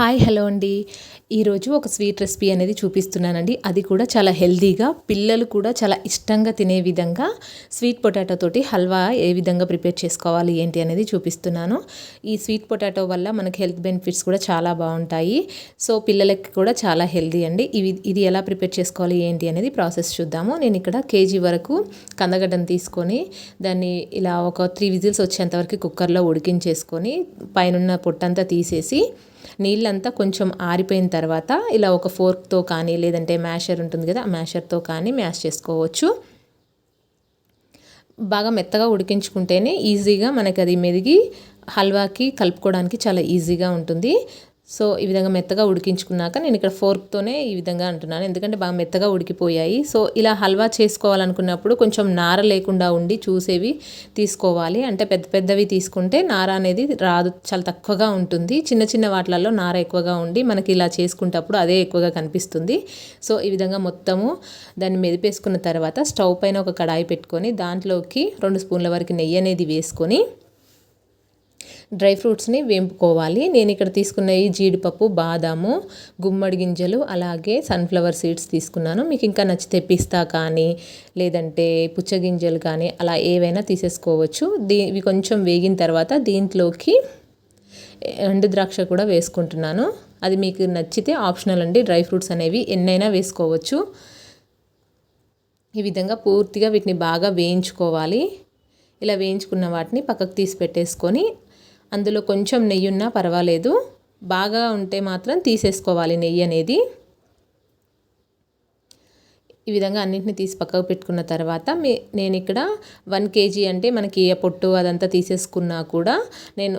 Hi hello అండి. ఈరోజు ఒక స్వీట్ రెసిపీ అనేది చూపిస్తున్నానండి. అది కూడా చాలా హెల్దీగా పిల్లలు కూడా చాలా ఇష్టంగా తినే విధంగా స్వీట్ పొటాటో తోటి హల్వా ఏ విధంగా ప్రిపేర్ చేసుకోవాలి ఏంటి అనేది చూపిస్తున్నాను. ఈ స్వీట్ పొటాటో వల్ల మనకి హెల్త్ బెనిఫిట్స్ కూడా చాలా బాగుంటాయి. సో పిల్లలకి కూడా చాలా హెల్దీ అండి. ఇవి ఇది ఎలా ప్రిపేర్ చేసుకోవాలి ఏంటి అనేది ప్రాసెస్ చూద్దాము. నేను ఇక్కడ కేజీ వరకు కందగడ్డను తీసుకొని దాన్ని ఇలా ఒక త్రీ విజిల్స్ వచ్చేంత వరకు కుక్కర్లో ఉడికించేసుకొని పైన పొట్టంతా తీసేసి నీళ్ళంతా కొంచెం ఆరిపోయిన తర్వాత ఇలా ఒక ఫోర్క్తో కానీ లేదంటే మ్యాషర్ ఉంటుంది కదా ఆ మ్యాషర్తో కానీ మ్యాష్ చేసుకోవచ్చు. బాగా మెత్తగా ఉడికించుకుంటేనే ఈజీగా మనకి అది మెదిగి హల్వాకి కలుపుకోవడానికి చాలా ఈజీగా ఉంటుంది. సో ఈ విధంగా మెత్తగా ఉడికించుకున్నాక నేను ఇక్కడ ఫోర్క్తోనే ఈ విధంగా అంటున్నాను. ఎందుకంటే బాగా మెత్తగా ఉడికిపోయాయి. సో ఇలా హల్వా చేసుకోవాలనుకున్నప్పుడు కొంచెం నార లేకుండా ఉండి చూసేవి తీసుకోవాలి. అంటే పెద్ద పెద్దవి తీసుకుంటే నార అనేది రాదు చాలా తక్కువగా ఉంటుంది. చిన్న చిన్న వాటిలలో నార ఎక్కువగా ఉండి మనకి ఇలా చేసుకుంటప్పుడు అదే ఎక్కువగా కనిపిస్తుంది. సో ఈ విధంగా మొత్తము దాన్ని మెదిపేసుకున్న తర్వాత స్టవ్ పైన ఒక కడాయి పెట్టుకొని దాంట్లోకి రెండు స్పూన్ల వరకు నెయ్యి అనేది వేసుకొని డ్రై ఫ్రూట్స్ని వేంపుకోవాలి. నేను ఇక్కడ తీసుకున్న ఈ జీడిపప్పు బాదాము గుమ్మడి గింజలు అలాగే సన్ఫ్లవర్ సీడ్స్ తీసుకున్నాను. మీకు ఇంకా నచ్చితే పిస్తా కానీ లేదంటే పుచ్చగింజలు కానీ అలా ఏవైనా తీసేసుకోవచ్చు. దీ ఇవి కొంచెం వేగిన తర్వాత దీంట్లోకి ఎండు ద్రాక్ష కూడా వేసుకుంటున్నాను. అది మీకు నచ్చితే ఆప్షనల్ అండి. డ్రై ఫ్రూట్స్ అనేవి ఎన్నైనా వేసుకోవచ్చు. ఈ విధంగా పూర్తిగా వీటిని బాగా వేయించుకోవాలి. ఇలా వేయించుకున్న వాటిని పక్కకు తీసి పెట్టేసుకొని అందులో కొంచెం నెయ్యి ఉన్నా పర్వాలేదు. బాగా ఉంటే మాత్రం తీసేసుకోవాలి నెయ్యి అనేది. ఈ విధంగా అన్నింటిని తీసి పక్కకు పెట్టుకున్న తర్వాత మీ నేను ఇక్కడ వన్ కేజీ అంటే మనకి ఏ పొట్టు అదంతా తీసేసుకున్నా కూడా నేను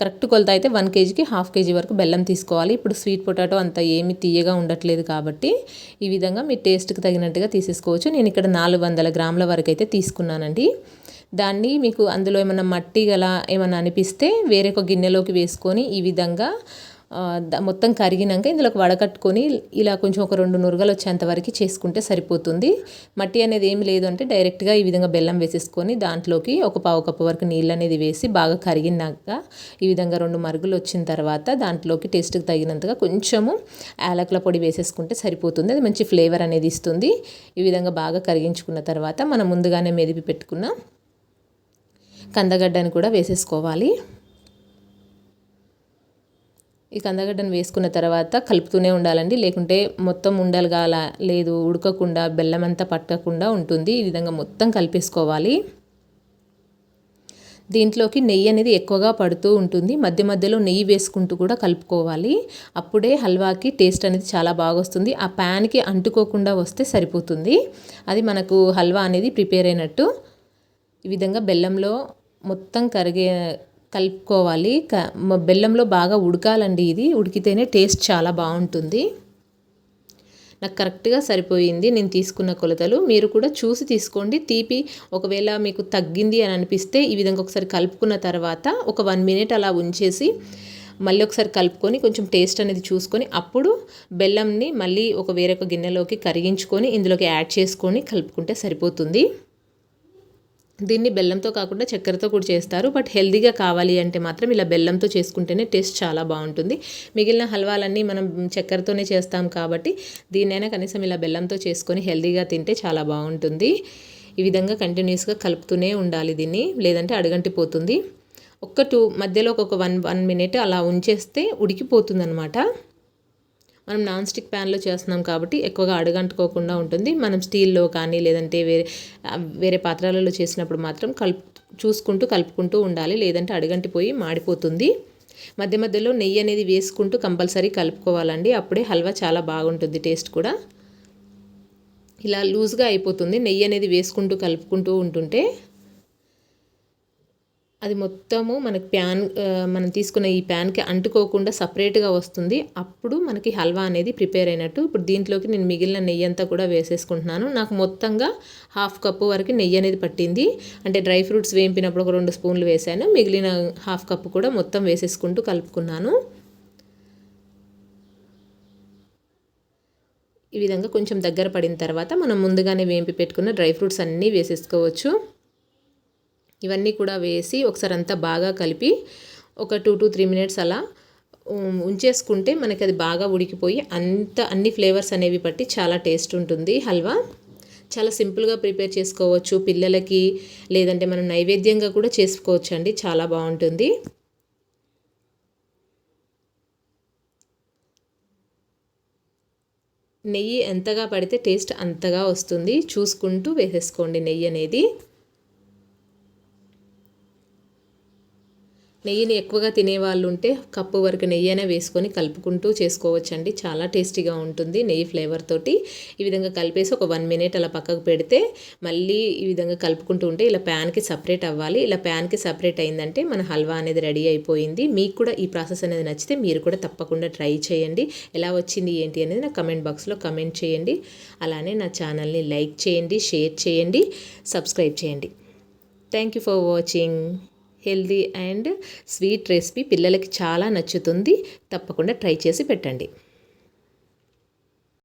కరెక్ట్ కొలత అయితే వన్ కేజీకి హాఫ్ కేజీ వరకు బెల్లం తీసుకోవాలి. ఇప్పుడు స్వీట్ పొటాటో అంత ఏమి తీయగా ఉండట్లేదు కాబట్టి ఈ విధంగా మీ టేస్ట్కి తగినట్టుగా తీసేసుకోవచ్చు. నేను ఇక్కడ నాలుగు వందల గ్రాముల వరకు అయితే తీసుకున్నానండి. దాన్ని మీకు అందులో ఏమైనా మట్టి గల ఏమైనా అనిపిస్తే వేరే ఒక గిన్నెలోకి వేసుకొని ఈ విధంగా మొత్తం కరిగినాక ఇందులోకి వడకట్టుకొని ఇలా కొంచెం ఒక రెండు నురగలు వచ్చేంత వరకు చేసుకుంటే సరిపోతుంది. మట్టి అనేది ఏమి లేదు అంటే డైరెక్ట్గా ఈ విధంగా బెల్లం వేసేసుకొని దాంట్లోకి ఒక పావు కప్పు వరకు నీళ్ళు అనేది వేసి బాగా కరిగినాక ఈ విధంగా రెండు మరుగులు వచ్చిన తర్వాత దాంట్లోకి టేస్ట్కి తగినంతగా కొంచెము యాలకుల పొడి వేసేసుకుంటే సరిపోతుంది. అది మంచి ఫ్లేవర్ అనేది ఇస్తుంది. ఈ విధంగా బాగా కరిగించుకున్న తర్వాత మనం ముందుగానే మెదిపి పెట్టుకున్న కందగడ్డను కూడా వేసేసుకోవాలి. ఈ కందగడ్డను వేసుకున్న తర్వాత కలుపుతూనే ఉండాలండి. లేకుంటే మొత్తం ఉండలుగాల లేదు ఉడకకుండా బెల్లం అంతా పట్టకుండా ఉంటుంది. ఈ విధంగా మొత్తం కలిపేసుకోవాలి. దీంట్లోకి నెయ్యి అనేది ఎక్కువగా పడుతూ ఉంటుంది. మధ్య మధ్యలో నెయ్యి వేసుకుంటూ కూడా కలుపుకోవాలి. అప్పుడే హల్వాకి టేస్ట్ అనేది చాలా బాగా వస్తుంది ఆ ప్యాన్కి అంటుకోకుండా వస్తే సరిపోతుంది. అది మనకు హల్వా అనేది ప్రిపేర్ అయినట్టు ఈ విధంగా బెల్లంలో మొత్తం కరిగే కలుపుకోవాలి. క బెల్లంలో బాగా ఉడకాలండి ఇది. ఉడికితేనే టేస్ట్ చాలా బాగుంటుంది. నాకు కరెక్ట్గా సరిపోయింది. నేను తీసుకున్న కొలతలు. మీరు కూడా చూసి తీసుకోండి. తీపి ఒకవేళ మీకు తగ్గింది అని అనిపిస్తే ఈ విధంగా ఒకసారి కలుపుకున్న తర్వాత ఒక వన్ మినిట్ అలా ఉంచేసి మళ్ళీ ఒకసారి కలుపుకొని కొంచెం టేస్ట్ అనేది చూసుకొని అప్పుడు బెల్లంని మళ్ళీ ఒక వేరొక గిన్నెలోకి కరిగించుకొని ఇందులోకి యాడ్ చేసుకొని కలుపుకుంటే సరిపోతుంది. దీన్ని బెల్లంతో కాకుండా చక్కెరతో కూడా చేస్తారు. బట్ హెల్దీగా కావాలి అంటే మాత్రం ఇలా బెల్లంతో చేసుకుంటేనే టేస్ట్ చాలా బాగుంటుంది. మిగిలిన హల్వాలన్నీ మనం చక్కెరతోనే చేస్తాం కాబట్టి దీన్నైనా కనీసం ఇలా బెల్లంతో చేసుకొని హెల్దీగా తింటే చాలా బాగుంటుంది. ఈ విధంగా కంటిన్యూస్గా కలుపుతూనే ఉండాలి దీన్ని. లేదంటే అడుగంటిపోతుంది ఒక్క టూ మధ్యలో ఒక వన్ వన్ మినిట్ అలా ఉంచేస్తే ఉడికిపోతుంది అనమాట మనం నాన్ స్టిక్ ప్యాన్లో చేస్తున్నాం కాబట్టి ఎక్కువగా అడగంటుకోకుండా ఉంటుంది. మనం స్టీల్లో కానీ లేదంటే వేరే వేరే పాత్రలలో చేసినప్పుడు మాత్రం కలుపు చూసుకుంటూ కలుపుకుంటూ ఉండాలి. లేదంటే అడగంటిపోయి మాడిపోతుంది. మధ్య మధ్యలో నెయ్యి అనేది వేసుకుంటూ కంపల్సరీ కలుపుకోవాలండి. అప్పుడే హల్వా చాలా బాగుంటుంది టేస్ట్ కూడా. ఇలా లూజ్గా అయిపోతుంది. నెయ్యి అనేది వేసుకుంటూ కలుపుకుంటూ ఉంటుంటే అది మొత్తము మనకి ప్యాన్ మనం తీసుకున్న ఈ ప్యాన్కి అంటుకోకుండా సపరేట్గా వస్తుంది. అప్పుడు మనకి హల్వా అనేది ప్రిపేర్ అయినట్టు ఇప్పుడు దీంట్లోకి నేను మిగిలిన నెయ్యి అంతా కూడా వేసేసుకుంటున్నాను. నాకు మొత్తంగా హాఫ్ కప్పు వరకు నెయ్యి అనేది పట్టింది. అంటే డ్రై ఫ్రూట్స్ వేయింపినప్పుడు ఒక రెండు స్పూన్లు వేసాను మిగిలిన హాఫ్ కప్పు కూడా మొత్తం వేసేసుకుంటూ కలుపుకున్నాను. ఈ విధంగా కొంచెం దగ్గర పడిన తర్వాత మనం ముందుగానే వేంపి పెట్టుకున్న డ్రై ఫ్రూట్స్ అన్నీ వేసేసుకోవచ్చు. ఇవన్నీ కూడా వేసి ఒకసారి అంతా బాగా కలిపి ఒక టూ టు త్రీ మినిట్స్ అలా ఉంచేసుకుంటే మనకి అది బాగా ఉడికిపోయి అంత అన్ని ఫ్లేవర్స్ అనేవి పట్టి చాలా టేస్ట్ ఉంటుంది. హల్వా చాలా సింపుల్గా ప్రిపేర్ చేసుకోవచ్చు పిల్లలకి లేదంటే మనం నైవేద్యంగా కూడా చేసుకోవచ్చు అండి. చాలా బాగుంటుంది. నెయ్యి ఎంతగా పడితే టేస్ట్ అంతగా వస్తుంది. చూసుకుంటూ వేసేసుకోండి నెయ్యి అనేది. నెయ్యిని ఎక్కువగా తినేవాళ్ళు ఉంటే కప్పు వరకు నెయ్యి అయినా వేసుకొని కలుపుకుంటూ చేసుకోవచ్చండి. చాలా టేస్టీగా ఉంటుంది నెయ్యి ఫ్లేవర్ తోటి. ఈ విధంగా కలిపేసి ఒక వన్ మినిట్ అలా పక్కకు పెడితే మళ్ళీ ఈ విధంగా కలుపుకుంటూ ఉంటే ఇలా ప్యాన్కి సపరేట్ అవ్వాలి. ఇలా ప్యాన్కి సపరేట్ అయిందంటే మన హల్వా అనేది రెడీ అయిపోయింది. మీకు కూడా ఈ ప్రాసెస్ అనేది నచ్చితే మీరు కూడా తప్పకుండా ట్రై చేయండి. ఎలా వచ్చింది ఏంటి అనేది నా కమెంట్ బాక్స్లో కమెంట్ చేయండి. అలానే నా ఛానల్ని లైక్ చేయండి షేర్ చేయండి సబ్స్క్రైబ్ చేయండి. Thank you for watching. Healthy and sweet recipe పిల్లలకి చాలా నచ్చుతుంది. తప్పకుండా ట్రై చేసి పెట్టండి.